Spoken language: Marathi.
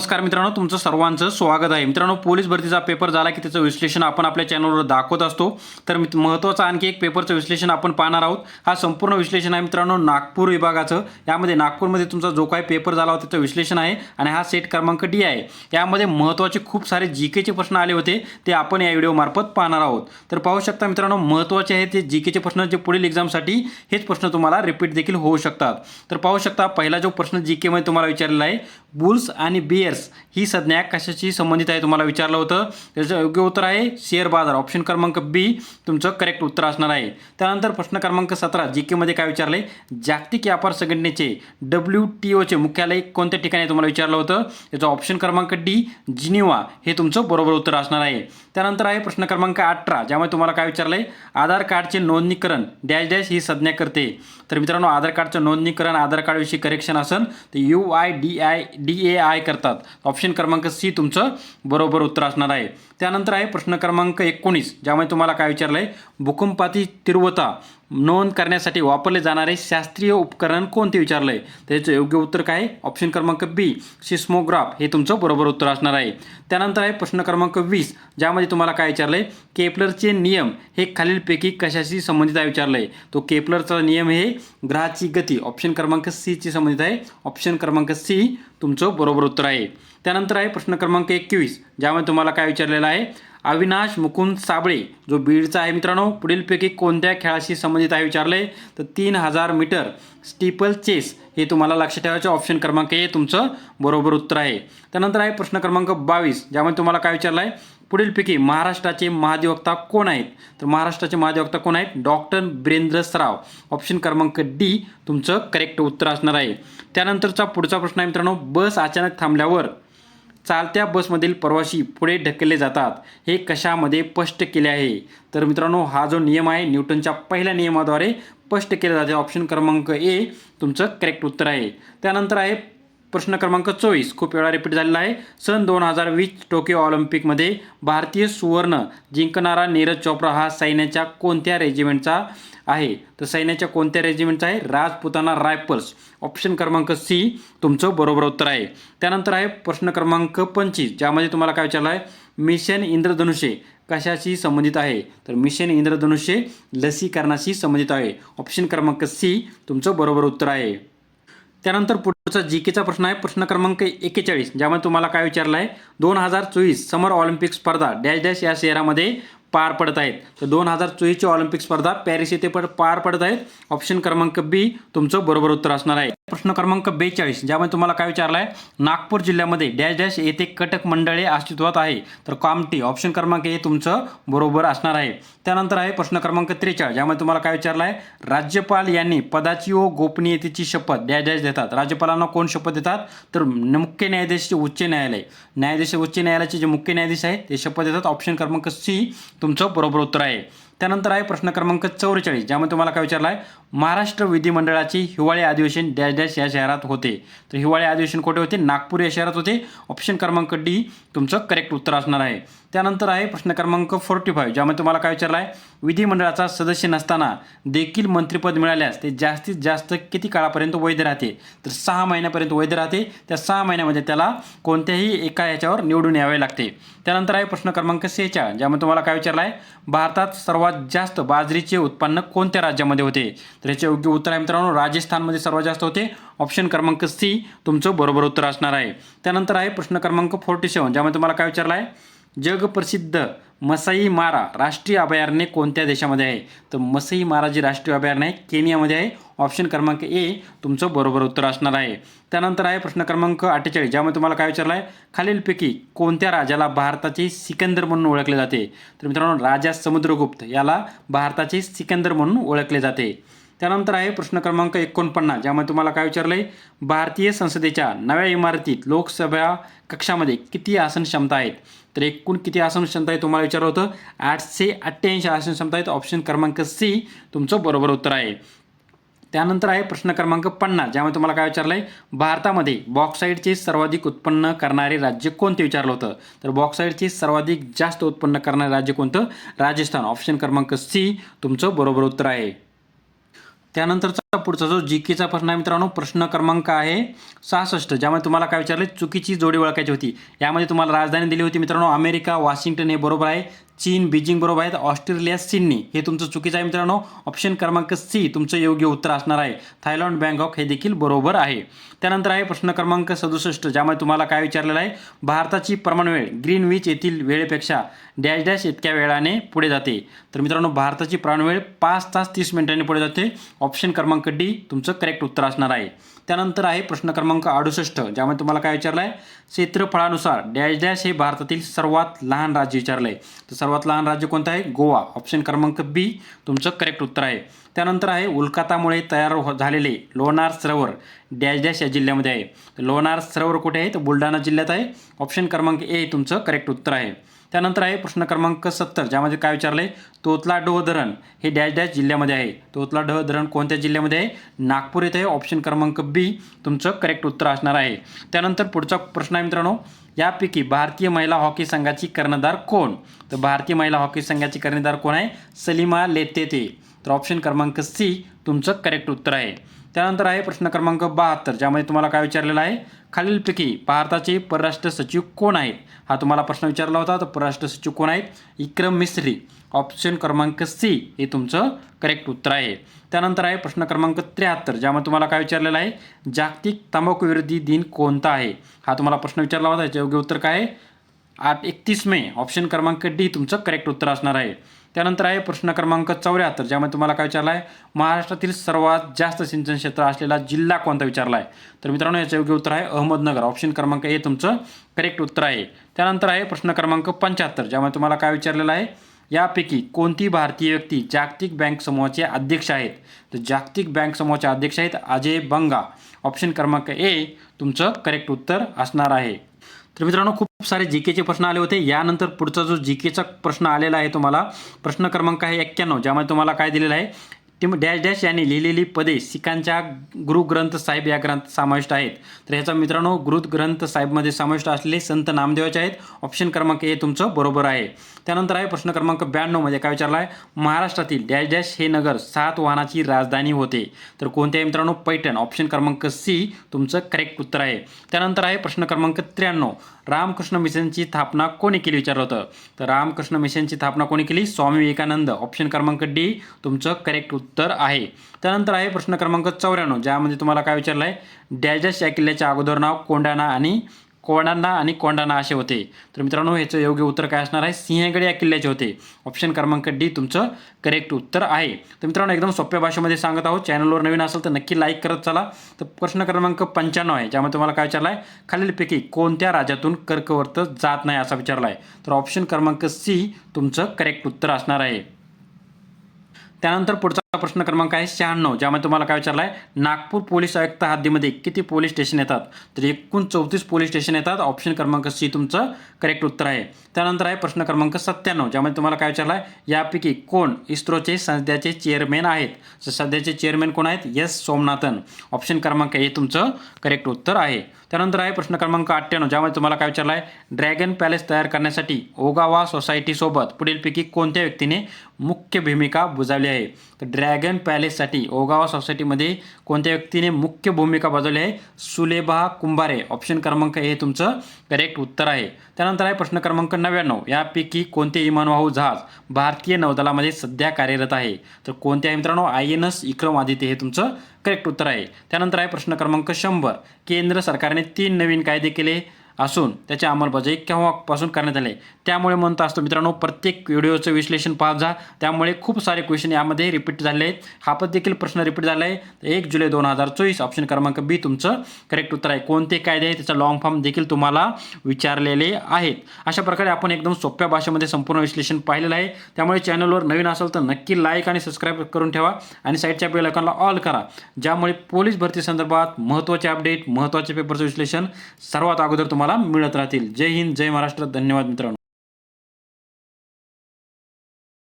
नमस्कार मित्रांनो तुमचं सर्वांचं स्वागत आहे. मित्रांनो पोलीस भरतीचा पेपर झाला की त्याचं विश्लेषण आपण आपल्या चॅनलवर दाखवत असतो. तर मित- महत्त्वाचं आणखी एक पेपरचं विश्लेषण आपण पाहणार आहोत. हा संपूर्ण विश्लेषण आहे मित्रांनो नागपूर विभागाचं. यामध्ये नागपूरमध्ये तुमचा जो काही पेपर झाला होता त्याचं विश्लेषण आहे आणि हा सेट क्रमांक डी आहे. यामध्ये महत्त्वाचे खूप सारे जी केचे प्रश्न आले होते. ते आपण या व्हिडिओमार्फत पाहणार आहोत. तर पाहू शकता मित्रांनो महत्त्वाचे आहेत ते जी केचे प्रश्न. जे पुढील एक्झामसाठी हेच प्रश्न तुम्हाला रिपीट देखील होऊ शकतात. तर पाहू शकता पहिला जो प्रश्न जी केमध्ये तुम्हाला विचारलेला आहे बुल्स आणि बियर्स ही संज्ञा कशाशी संबंधित आहे तुम्हाला विचारलं होतं? त्याचं योग्य उत्तर आहे शेअर बाजार. ऑप्शन क्रमांक बी तुमचं करेक्ट उत्तर असणार आहे. त्यानंतर प्रश्न क्रमांक सतरा जी केमध्ये काय विचारले जागतिक व्यापार संघटनेचे डब्ल्यू टी ओचे मुख्यालय कोणत्या ठिकाणी तुम्हाला विचारलं होतं? याचं ऑप्शन क्रमांक डी जिनिवा हे तुमचं बरोबर उत्तर असणार आहे. त्यानंतर आहे प्रश्न क्रमांक अठरा ज्यामध्ये तुम्हाला काय विचारलं आहे आधार कार्डचे नोंदणीकरण डॅश डॅश ही संज्ञा करते. तर मित्रांनो आधार कार्डचं नोंदणीकरण आधार कार्डविषयी करेक्शन असेल तर U I D I D A I करतात. ऑप्शन क्रमांक सी तुमचं बरोबर उत्तर असणार आहे. त्यानंतर आहे प्रश्न क्रमांक एकोणीस ज्यामध्ये तुम्हाला काय विचारलं आहे भूकंपाती तीव्रता. नोंद करण्यासाठी वापरले जाणारे शास्त्रीय उपकरण कोणते विचारलं आहे त्याचं योग्य उत्तर काय? आहे ऑप्शन क्रमांक बी सिस्मोग्राफ हे तुमचं बरोबर उत्तर असणार आहे. त्यानंतर आहे प्रश्न क्रमांक वीस ज्यामध्ये तुम्हाला काय विचारलं आहे केपलरचे नियम हे खालीलपैकी कशाशी संबंधित आहे विचारलं आहे तो केपलरचा नियम हे ग्रहाची गती. ऑप्शन क्रमांक सीची संबंधित आहे. ऑप्शन क्रमांक सी तुमचं बरोबर उत्तर आहे. त्यानंतर आहे प्रश्न क्रमांक एकवीस ज्यामध्ये तुम्हाला काय विचारलेलं आहे? अविनाश मुकुंद साबळे जो बीडचा आहे मित्रांनो पुढीलपैकी कोणत्या खेळाशी संबंधित आहे विचारले तर तीन हजार मीटर स्टीपल चेस हे तुम्हाला लक्षात ठेवायचे ऑप्शन क्रमांक हे तुमचं बरोबर उत्तर आहे. त्यानंतर आहे प्रश्न क्रमांक बावीस ज्यामध्ये तुम्हाला काय विचारलं आहे पुढीलपैकी महाराष्ट्राचे महाधिवक्ता कोण आहेत? तर महाराष्ट्राचे महाधिवक्ता कोण आहेत? डॉक्टर ब्रेंद्र सराव ऑप्शन क्रमांक डी तुमचं करेक्ट उत्तर असणार आहे. त्यानंतरचा पुढचा प्रश्न आहे मित्रांनो बस अचानक थांबल्यावर चालत्या बसमधील प्रवासी पुढे ढकलले जातात. हे कशामध्ये स्पष्ट केले आहे? तर मित्रांनो हा जो नियम आहे न्यूटनच्या पहिल्या नियमाद्वारे स्पष्ट केले जाते. ऑप्शन क्रमांक ए तुमचं करेक्ट उत्तर आहे. त्यानंतर आहे प्रश्न क्रमांक चोवीस खूप वेळा रिपीट झालेला आहे. सन दोन हजार वीस टोकियो ऑलिम्पिकमध्ये भारतीय सुवर्ण जिंकणारा नीरज चोप्रा हा सैन्याच्या कोणत्या रेजिमेंटचा आहे? तर सैन्याच्या कोणत्या रेजिमेंटचा आहे? राजपुताना रायफल्स. ऑप्शन क्रमांक सी तुमचं बरोबर उत्तर आहे. त्यानंतर आहे प्रश्न क्रमांक पंचवीस ज्यामध्ये तुम्हाला काय विचारलं आहे? मिशन इंद्रधनुष्य कशाशी संबंधित आहे? तर मिशन इंद्रधनुष्य लसीकरणाशी संबंधित आहे. ऑप्शन क्रमांक सी तुमचं बरोबर उत्तर आहे. त्यानंतर पुढचा जी केचा प्रश्न आहे. प्रश्न क्रमांक एक्केचाळीस ज्यामध्ये तुम्हाला काय विचारलं आहे दोन हजार चोवीस समर ऑलिम्पिक स्पर्धा डॅश डॅश या शहरामध्ये पार पडत आहेत. तर दोन हजार चोवीसची ऑलिम्पिक स्पर्धा पॅरिस येथे पण पार पडत आहेत. ऑप्शन क्रमांक बी तुमचं बरोबर उत्तर असणार आहे. प्रश्न क्रमांक बेचाळीस ज्यामध्ये तुम्हाला काय विचारलं आहे नागपूर जिल्ह्यामध्ये डॅश डॅश येथे कटक मंडळे अस्तित्वात आहे. तर कामटी ऑप्शन क्रमांक हे तुमचं बरोबर असणार आहे. त्यानंतर आहे प्रश्न क्रमांक त्रेचाळीस ज्यामध्ये तुम्हाला काय विचारलं आहे राज्यपाल यांनी पदाची व गोपनीयतेची शपथ डॅश डॅश देतात. राज्यपालांना कोण शपथ देतात? तर मुख्य न्यायाधीश उच्च न्यायालय. न्यायाधीश उच्च न्यायालयाचे जे मुख्य न्यायाधीश आहेत ते शपथ देतात. ऑप्शन क्रमांक सी तुमचं बरोबर उत्तर आहे. त्यानंतर आहे प्रश्न क्रमांक चौवेचाळीस ज्यामध्ये तुम्हाला काय विचारलं आहे? महाराष्ट्र विधिमंडळाची हिवाळी अधिवेशन डॅश डॅश या शहरात होते. तर हिवाळी अधिवेशन कुठे होते? नागपूर या शहरात होते. ऑप्शन क्रमांक डी तुमचं करेक्ट उत्तर असणार आहे. त्यानंतर आहे प्रश्न क्रमांक फोर्टी फाईव्ह ज्यामध्ये तुम्हाला काय विचारलं आहे विधिमंडळाचा सदस्य नसताना देखील मंत्रिपद मिळाल्यास ते जास्तीत जास्त किती काळापर्यंत वैध राहते? तर सहा महिन्यापर्यंत वैध राहते. त्या सहा महिन्यामध्ये त्याला कोणत्याही एका याच्यावर निवडून यावे लागते. त्यानंतर आहे प्रश्न क्रमांक सेच्या ज्यामध्ये तुम्हाला काय विचारलं आहे भारतात सर्वात जास्त बाजरीचे उत्पन्न कोणत्या राज्यामध्ये होते? तर याचे योग्य उत्तर आहे मित्रांनो राजस्थानमध्ये सर्वात जास्त होते. ऑप्शन क्रमांक सी तुमचं बरोबर उत्तर असणार आहे. त्यानंतर आहे प्रश्न क्रमांक फोर्टी सेवन ज्यामध्ये तुम्हाला काय विचारलं आहे जगप्रसिद्ध मसाई मारा राष्ट्रीय अभयारण्य कोणत्या देशामध्ये आहे? तर मसाई मारा जी राष्ट्रीय अभयारण्य आहे केनियामध्ये आहे. ऑप्शन क्रमांक ए तुमचं बरोबर उत्तर असणार आहे. त्यानंतर आहे प्रश्न क्रमांक अठ्ठेचाळीस ज्यामध्ये तुम्हाला काय विचारलं आहे खालीलपैकी कोणत्या राजाला भारताचे सिकंदर म्हणून ओळखले जाते? तर मित्रांनो राजा समुद्रगुप्त याला भारताचे सिकंदर म्हणून ओळखले जाते. त्यानंतर आहे प्रश्न क्रमांक एकोणपन्नास ज्यामध्ये तुम्हाला काय विचारलं आहे भारतीय संसदेच्या नव्या इमारतीत लोकसभा कक्षामध्ये किती आसन क्षमता आहेत? तर एकूण किती आसन क्षमता आहे तुम्हाला विचारलं होतं? आठशे अठ्ठ्याऐंशी आसन क्षमता आहेत. ऑप्शन क्रमांक सी तुमचं बरोबर उत्तर आहे. त्यानंतर आहे प्रश्न क्रमांक पन्नास ज्यामध्ये तुम्हाला काय विचारलं आहे भारतामध्ये बॉक्साईडचे सर्वाधिक उत्पन्न करणारे राज्य कोणते? विचारलं होतं. तर बॉक्साईडचे सर्वाधिक जास्त उत्पन्न करणारे राज्य कोणतं? राजस्थान. ऑप्शन क्रमांक सी तुमचं बरोबर उत्तर आहे. त्यानंतरचा पुढचा जो जी केचा प्रश्न आहे मित्रांनो प्रश्न क्रमांक आहे सहासष्ट ज्यामध्ये तुम्हाला काय विचारले चुकीची जोडी ओळखायची होती. यामध्ये तुम्हाला राजधानी दिली होती मित्रांनो अमेरिका वॉशिंग्टन हे बरोबर आहे चीन बीजिंग बरोबर आहेत ऑस्ट्रेलिया सिडनी. हे तुमचं चुकीचं आहे मित्रांनो ऑप्शन क्रमांक सी तुमचं योग्य उत्तर असणार आहे. थायलंड बँकॉक हे देखील बरोबर आहे. त्यानंतर आहे प्रश्न क्रमांक सदुसष्ट ज्यामध्ये तुम्हाला काय विचारलेलं आहे भारताची प्रमाणवेळ ग्रीनविच येथील वेळेपेक्षा डॅश डॅश इतक्या वेळाने पुढे जाते. तर मित्रांनो भारताची प्रमाणवेळ पाच तास तीस मिनिटांनी पुढे जाते. ऑप्शन क्रमांक डी तुमचं करेक्ट उत्तर असणार आहे. त्यानंतर आहे प्रश्न क्रमांक अडुसष्ट ज्यामध्ये तुम्हाला काय विचारलं आहे क्षेत्रफळानुसार डॅश डॅश हे भारतातील सर्वात लहान राज्य विचारलं आहे तर सर्वात लहान राज्य कोणतं आहे? गोवा. ऑप्शन क्रमांक बी तुमचं करेक्ट उत्तर आहे. त्यानंतर आहे उल्कातामुळे तयार हो- झालेले लोणार सरोवर डॅश डॅश या जिल्ह्यामध्ये आहे. लोणार सरोवर कुठे आहे? तर बुलढाणा जिल्ह्यात आहे. ऑप्शन क्रमांक ए तुमचं करेक्ट उत्तर आहे. त्यानंतर आहे प्रश्न क्रमांक सत्तर ज्यामध्ये काय विचारलं आहे तोतला डोह धरण हे डॅश डॅश जिल्ह्यामध्ये आहे. तोतला डोह धरण कोणत्या जिल्ह्यामध्ये आहे? नागपूर येथे आहे. ऑप्शन क्रमांक बी तुमचं करेक्ट उत्तर असणार आहे. त्यानंतर पुढचा प्रश्न आहे मित्रांनो यापैकी भारतीय महिला हॉकी संघाची कर्णधार कोण? तर भारतीय महिला हॉकी संघाची कर्णधार कोण आहे? सलीमा लेतेते. तर ऑप्शन क्रमांक सी तुमचं करेक्ट उत्तर आहे. त्यानंतर आहे प्रश्न क्रमांक बहात्तर ज्यामध्ये तुम्हाला काय विचारलेलं आहे? खालीलपैकी भारताचे परराष्ट्र सचिव कोण आहेत? हा तुम्हाला प्रश्न विचारला होता तर परराष्ट्र सचिव कोण आहेत? विक्रम मिस्त्री ऑप्शन क्रमांक सी हे तुमचं करेक्ट उत्तर आहे. त्यानंतर आहे प्रश्न क्रमांक त्र्याहत्तर ज्यामध्ये तुम्हाला काय विचारलेलं आहे? जागतिक तंबाखू विरोधी दिन कोणता आहे? हा तुम्हाला प्रश्न विचारला होता याचे योग्य उत्तर काय आहे? आठ एकतीस मे. ऑप्शन क्रमांक डी तुमचं करेक्ट उत्तर असणार आहे. त्यानंतर आहे प्रश्न क्रमांक चौऱ्याहत्तर ज्यामध्ये तुम्हाला काय विचारला आहे? महाराष्ट्रातील सर्वात जास्त सिंचन क्षेत्र असलेला जिल्हा कोणता विचारला आहे? तर मित्रांनो याचं योग्य उत्तर आहे अहमदनगर. ऑप्शन क्रमांक ए तुमचं करेक्ट उत्तर आहे. त्यानंतर आहे प्रश्न क्रमांक पंच्याहत्तर ज्यामध्ये तुम्हाला काय विचारलेलं आहे? यापैकी कोणती भारतीय व्यक्ती जागतिक बँक समूहाचे अध्यक्ष आहेत? तर जागतिक बँक समूहाचे अध्यक्ष आहेत अजय बंगा. ऑप्शन क्रमांक ए तुमचं करेक्ट उत्तर असणार आहे. तर मित्रांनो खूप सारे जी केचे प्रश्न आले होते. यानंतर पुढचा जो जी केचा प्रश्न आलेला आहे तुम्हाला प्रश्न क्रमांक आहे एक्क्याण्णव ज्यामध्ये तुम्हाला काय दिलेलं आहे? ती डॅश डॅश यांनी लिहिलेली पदे सिखांच्या गुरुग्रंथ साहेब या ग्रंथ समाविष्ट आहेत. तर ह्याचा मित्रांनो गुरुग्रंथ साहेबमध्ये समाविष्ट असलेले संत नामदेवाचे आहेत. ऑप्शन क्रमांक ए तुमचं बरोबर आहे. त्यानंतर आहे प्रश्न क्रमांक ब्याण्णवमध्ये काय विचारला आहे महाराष्ट्रातील डॅश डॅश हे नगर सात वाहनाची राजधानी होते. तर कोणत्या मित्रांनो? पैठण. ऑप्शन क्रमांक सी तुमचं करेक्ट उत्तर आहे. त्यानंतर आहे प्रश्न क्रमांक त्र्याण्णव. रामकृष्ण मिशनची स्थापना कोणी केली? विचारलं होतं. तर रामकृष्ण मिशनची स्थापना कोणी केली? स्वामी विवेकानंद. ऑप्शन क्रमांक डी तुमचं करेक्ट उत्तर उत्तर आहे. त्यानंतर आहे प्रश्न क्रमांक चौऱ्याण्णव ज्यामध्ये तुम्हाला काय विचारलं आहे डॅजस या किल्ल्याच्या अगोदर नाव कोंडाणा आणि कोंडांना आणि कोंडाणा असे होते. तर मित्रांनो ह्याचं योग्य उत्तर काय असणार आहे? सिंहगड या किल्ल्याचे होते. ऑप्शन क्रमांक डी तुमचं करेक्ट उत्तर आहे. तर मित्रांनो एकदम सोप्या भाषेमध्ये सांगत आहोत. चॅनलवर नवीन असेल तर नक्की लाईक करत चला. तर प्रश्न क्रमांक पंच्याण्णव आहे ज्यामध्ये तुम्हाला काय विचारला आहे खालीलपैकी कोणत्या राज्यातून कर्कवर्त जात नाही असा विचारला आहे तर ऑप्शन क्रमांक सी तुमचं करेक्ट उत्तर असणार आहे. त्यानंतर पुढचा प्रश्न क्रमांक आहे शहाण्णव ज्यामध्ये तुम्हाला काय विचारला आहे नागपूर पोलीस आयुक्त हद्दीमध्ये किती पोलीस स्टेशन येतात? तर एकूण चौतीस पोलीस स्टेशन येतात. ऑप्शन क्रमांक सी तुमचं करेक्ट उत्तर आहे. त्यानंतर आहे प्रश्न क्रमांक सत्त्याण्णव ज्यामध्ये तुम्हाला काय विचारला आहे यापैकी कोण इस्रोचे सध्याचे चेअरमॅन आहेत? तर सध्याचे चेअरमॅन कोण आहेत? एस सोमनाथन. ऑप्शन क्रमांक ए तुमचं करेक्ट उत्तर आहे. त्यानंतर आहे प्रश्न क्रमांक अठ्ठ्याण्णव ज्यामध्ये तुम्हाला काय विचारला आहे ड्रॅगन पॅलेस तयार करण्यासाठी ओगावा सोसायटीसोबत पुढीलपैकी कोणत्या व्यक्तीने मुख्य भूमिका बजावली आहे? तर ड्रॅगन पॅलेससाठी ओगावा सोसायटीमध्ये कोणत्या व्यक्तीने मुख्य भूमिका बजावली आहे? सुलेभा कुंभारे. ऑप्शन क्रमांक हे तुमचं करेक्ट उत्तर आहे. त्यानंतर आहे प्रश्न क्रमांक नव्याण्णव. यापैकी कोणते विमानवाहू जहाज भारतीय नौदलामध्ये सध्या कार्यरत आहे? तर कोणते आहे मित्रांनो? I N S Vikramaditya हे तुमचं करेक्ट उत्तर आहे. त्यानंतर आहे प्रश्न क्रमांक शंभर. केंद्र सरकारने तीन नवीन कायदे केले. असून त्याची अंमलबजावणी केव्हापासून करण्यात आले? त्यामुळे म्हणता असतो मित्रांनो प्रत्येक व्हिडिओचं विश्लेषण पाहत जा. त्यामुळे खूप सारे क्वेश्चन यामध्ये रिपीट झाले आहेत. हा पण देखील प्रश्न रिपीट झाला आहे. एक जुलै दोन हजार चोवीस ऑप्शन क्रमांक बी तुमचं करेक्ट उत्तर आहे. कोणते कायदे आहे त्याचा लॉंग फॉर्म देखील तुम्हाला विचारलेले आहेत. अशा प्रकारे आपण एकदम सोप्या भाषेमध्ये संपूर्ण विश्लेषण पाहिलेलं आहे. त्यामुळे चॅनलवर नवीन असेल तर नक्की लाईक आणि सबस्क्राईब करून ठेवा. आणि साईडच्या बेल आयकॉनला ऑल करा. ज्यामुळे पोलीस भरती संदर्भात महत्त्वाचे अपडेट महत्त्वाचे पेपरचं विश्लेषण सर्वात अगोदर तुम्हाला तुम्हाला मिळत राहतील. जय हिंद जय महाराष्ट्र. धन्यवाद मित्रांनो.